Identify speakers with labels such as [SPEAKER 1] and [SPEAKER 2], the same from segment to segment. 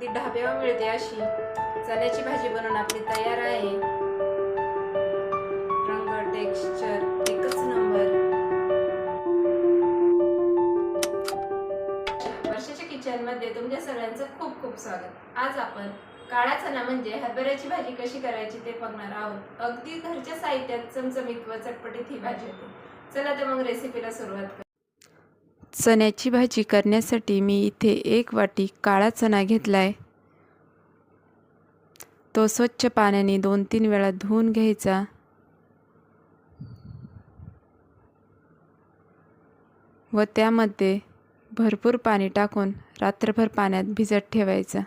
[SPEAKER 1] अगदी ढाब्यावर मिळते अशी. चण्याची भाजी बनवून आपली तयार आहे. रंग टेक्स्चर एकच नंबर वर्षाच्या किचनमध्ये तुमच्या सगळ्यांचं खूप खूप स्वागत. आज आपण काळा चणा म्हणजे हरभऱ्याची भाजी कशी करायची ते बघणार आहोत. अगदी घरच्या साहित्यात चमचमीत व चटपटीत ही भाजी होते. चला तर मग रेसिपीला सुरुवात करू. चण्याची भाजी करण्यासाठी मी इथे एक वाटी काळा चणा घेतला आहे तो स्वच्छ पाण्याने दोन तीन वेळा धुवून घ्यायचा. व त्यामध्ये भरपूर पाणी टाकून रात्रभर पाण्यात भिजत ठेवायचा.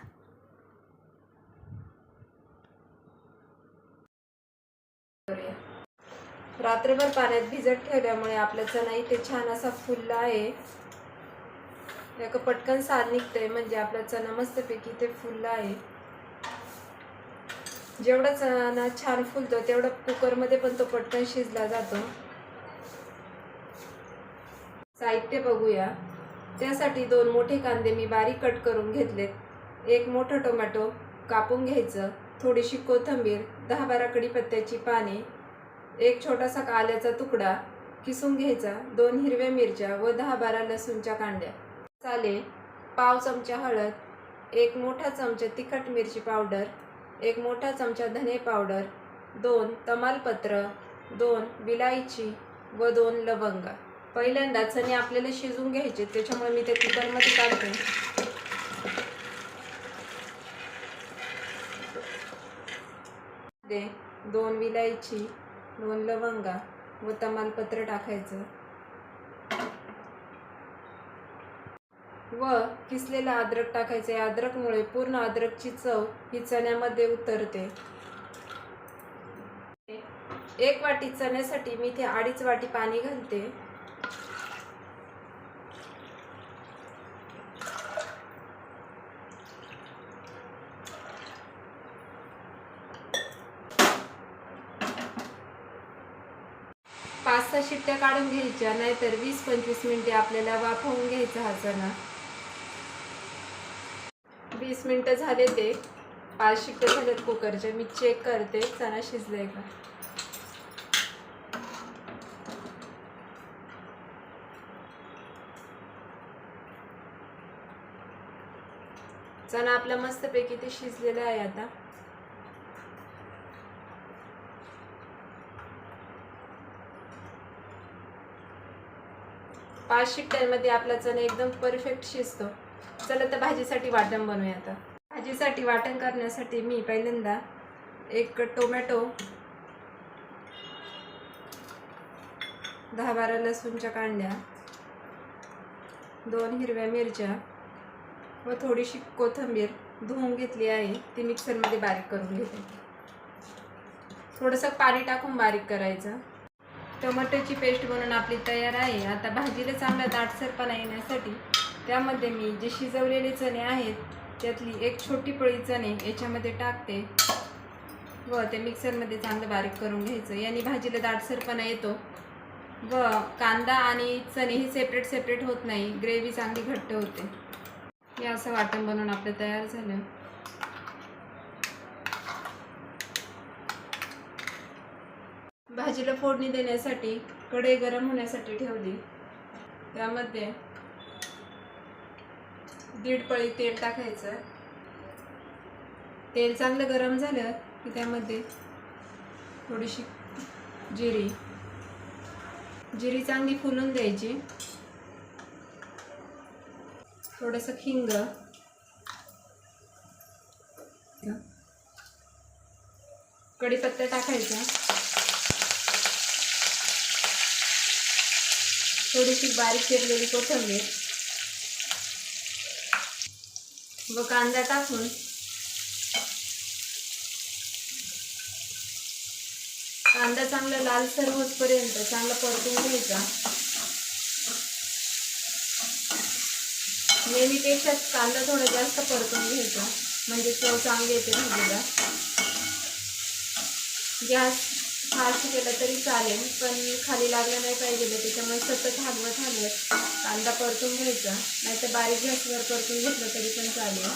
[SPEAKER 1] रात्रभर पाण्यात भिजत ठेवल्यामुळे आपला चणा इथे छान असा फुलला आहे. याक पटकन साल निघतंय म्हणजे आपला चणा मस्तपैकी इथे फुलला आहे. जेवढा चणा छान फुलतो तेवढा कुकरमध्ये पण तो पटकन शिजला जातो. साहित्य बघूया. त्यासाठी दोन मोठे कांदे मी बारीक कट करून घेतलेत. एक मोठं टोमॅटो कापून घ्यायचं थोडीशी कोथिंबीर दहा बारा कढीपत्त्याची पाने एक छोटासा काल्याचा तुकडा किसून घ्यायचा दोन हिरव्या मिरच्या व दहा बारा लसूणच्या कांड्या. चाले पाव चमचा हळद एक मोठा चमचा तिखट मिरची पावडर एक मोठा चमचा धने पावडर दोन तमालपत्र दोन विलायची व दोन लवंगा. पहिल्यांदा चणे आपल्याला शिजून घ्यायचे त्याच्यामुळे मी ते कुकरमध्ये काढते दे दोन विलायची दोन लवंगा व तमालपत्र टाकायचं. व किसलेला अद्रक टाकायचं. अद्रकमुळे पूर्ण अद्रकची चव ही चण्यामध्ये उतरते. एक वाटी चण्यासाठी मी इथे अडीच वाटी पाणी घालते पाच सहा शिट्ट्या काढून घ्यायच्या नाहीतर वीस पंचवीस मिनिटे आपल्याला वाफवून घ्यायचा हा चणा. वीस मिनटं झाले ते. पाच शिट्ट्या झाल्यात कुकरचे मी चेक करते. चणा शिजलाय का? चणा आपला मस्तपैकी ते शिजलेला आहे आता. पाच शिट्ट्यांमध्ये आपला चणा एकदम परफेक्ट शिजतो. चला तर भाजीसाठी वाटण बनवूया आता. भाजीसाठी वाटण करण्यासाठी मी पहिल्यांदा एक टोमॅटो दहा बारा लसूणच्या कांड्या दोन हिरव्या मिरच्या व थोडीशी कोथिंबीर धुवून घेतली आहे. ती मिक्सरमध्ये बारीक करून घेते. थोडंसं पाणी टाकून बारीक करायचं. टोमॅटोची पेस्ट बनवून आपली तयार आहे. आता भाजीला चांगला दाटसरपणा येण्यासाठी त्यामध्ये मी जे शिजवलेले चणे आहेत त्यातली एक छोटी पळी चणे याच्यामध्ये टाकते व ते मिक्सरमध्ये चांगलं बारीक करून घ्यायचं. याने भाजीला दाटसरपणा येतो व कांदा आणि चणे ही सेपरेट सेपरेट होत नाही. ग्रेव्ही चांगली घट्ट होते. हे असं वाटण बनवून आपलं तयार झालं. भाजीला फोडणी देण्यासाठी कढई गरम होण्यासाठी ठेवली. त्यामध्ये दीड पळी तेल टाकायचं. तेल चांगलं गरम झालं की त्यामध्ये थोडीशी जिरी. जिरी चांगली फुलून द्यायची. थोडंसं हिंग. कढीपत्ता टाकायचा. थोडीशी बारीक चिरलेली कोथंबीर. व कांदा टाकून. कांदा चांगला लालसर होतपर्यंत चांगला परतून घ्यायचा. नेहमीपेक्षा कांदा थोडा जास्त परतून घ्यायचा. म्हणजे चव चांगली येते भाजीला. गॅस फास्ट केलं तरी चालेल पण खाली लागलं नाही पाहिजे त्याच्यामुळे सतत हलवत हलवत कांदा परतून घ्यायचा. नाहीतर बारीक गॅसवर परतून घेतलं तरी पण चालेल.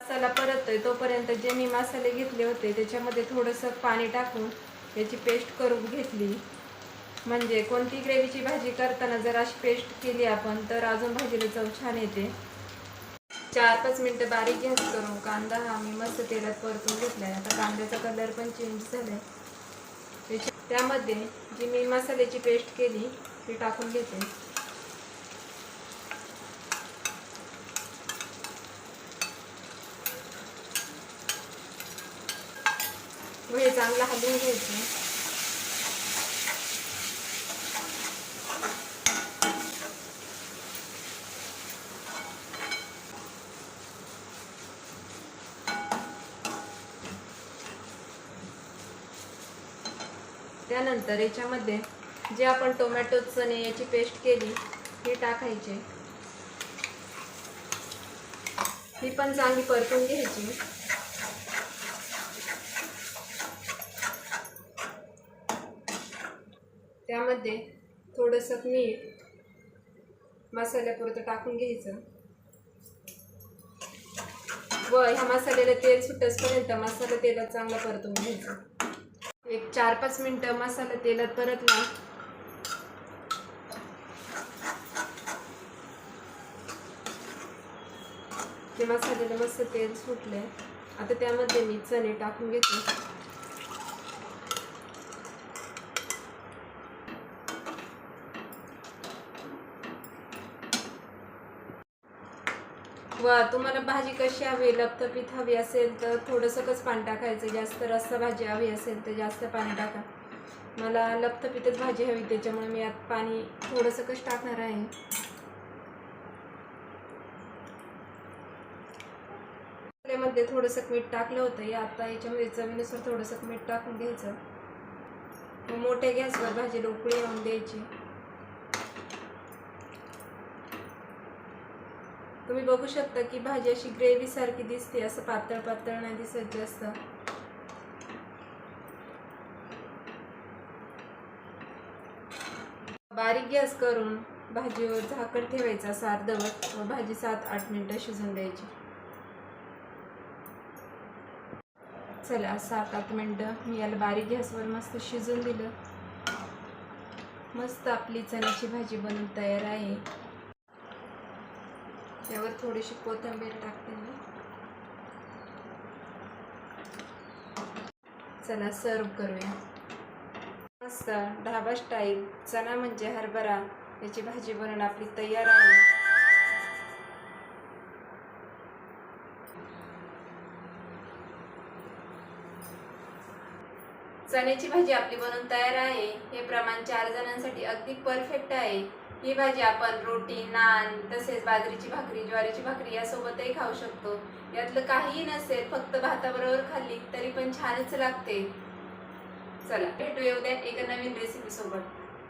[SPEAKER 1] मसाला परततोय तोपर्यंत जे मी मसाले घेतले होते त्याच्यामध्ये थोडंसं पाणी टाकून त्याची पेस्ट करून घेतली. म्हणजे कोणती ग्रेव्हीची भाजी करताना जर अशी पेस्ट केली आपण तर अजून भाजीला चव छान येते. चार पाच मिनटं बारीक गॅस करून. कांदा हा मी मस्त तेलात परतून घेतलाय. आता कांद्याचा कलर पण चेंज झालाय. त्याच्या- त्यामध्ये जी मी मसाल्याची पेस्ट केली ती टाकून घेते. हे चांगलं हलवून घ्यायचं. त्यानंतर याच्यामध्ये जे आपण टोमॅटो चणे याची पेस्ट केली हे टाकायचे. ही पण चांगली परतून घ्यायची. त्यामध्ये थोडंसं मीठ मसाल्यापुरतं टाकून घ्यायचं. व ह्या मसाल्याला तेल सुटसपर्यंत मसाला तेलात चांगला परतून घ्यायचा. एक चार पाच मिनटं मसाला तेलात परतला ते मसाल्याला मस्त तेल सुटले आता त्यामध्ये मी चणे टाकून घेते. वा तुम्हाला भाजी कशी हवी लपतपीत हवी असेल तर थोडंसंच पाणी टाकायचं. जास्त रस्सा भाजी हवी असेल तर जास्त पाणी टाका. मला लपतपीतच भाजी हवी त्याच्यामुळे मी आत पाणी थोडंसंच टाकणार आहे. मध्ये थोडंसं मीठ टाकलं होतं. या आता याच्यामध्ये चवीनुसार थोडंसं मीठ टाकून घ्यायचं. मोठ्या गॅसवर भाजी उकळी येऊन द्यायची. तुम्ही बघू शकता की भाजी अशी ग्रेव्ही सारखी दिसते असं पातळ पातळ नाही दिसत जास्त. बारीक गॅस करून भाजीवर झाकण ठेवायचा सार्धवत व भाजी सात आठ मिनिटं शिजून द्यायची. चला सात आठ मिनटं. मी याला बारीक गॅसवर मस्त शिजून दिलं. मस्त आपली चण्याची भाजी बनून तयार आहे. त्यावर थोडीशी कोथिंबीर टाकते मी. चला सर्व करूया. मस्त ढाबा स्टाईल चणा म्हणजे हरभरा याची भाजी बनवून आपली तयार आहे. चण्याची भाजी आपली बनवून तयार आहे. हे प्रमाण चार जणांसाठी अगदी परफेक्ट आहे. ही भाजी आपण रोटी नान तसेच बाजरीची भाकरी ज्वारीची भाकरी यासोबतही खाऊ शकतो. यातलं काहीही नसेल फक्त भाताबरोबर खाल्ली तरी पण छानच लागते. चला भेटूया उद्या एका नवीन रेसिपी सोबत.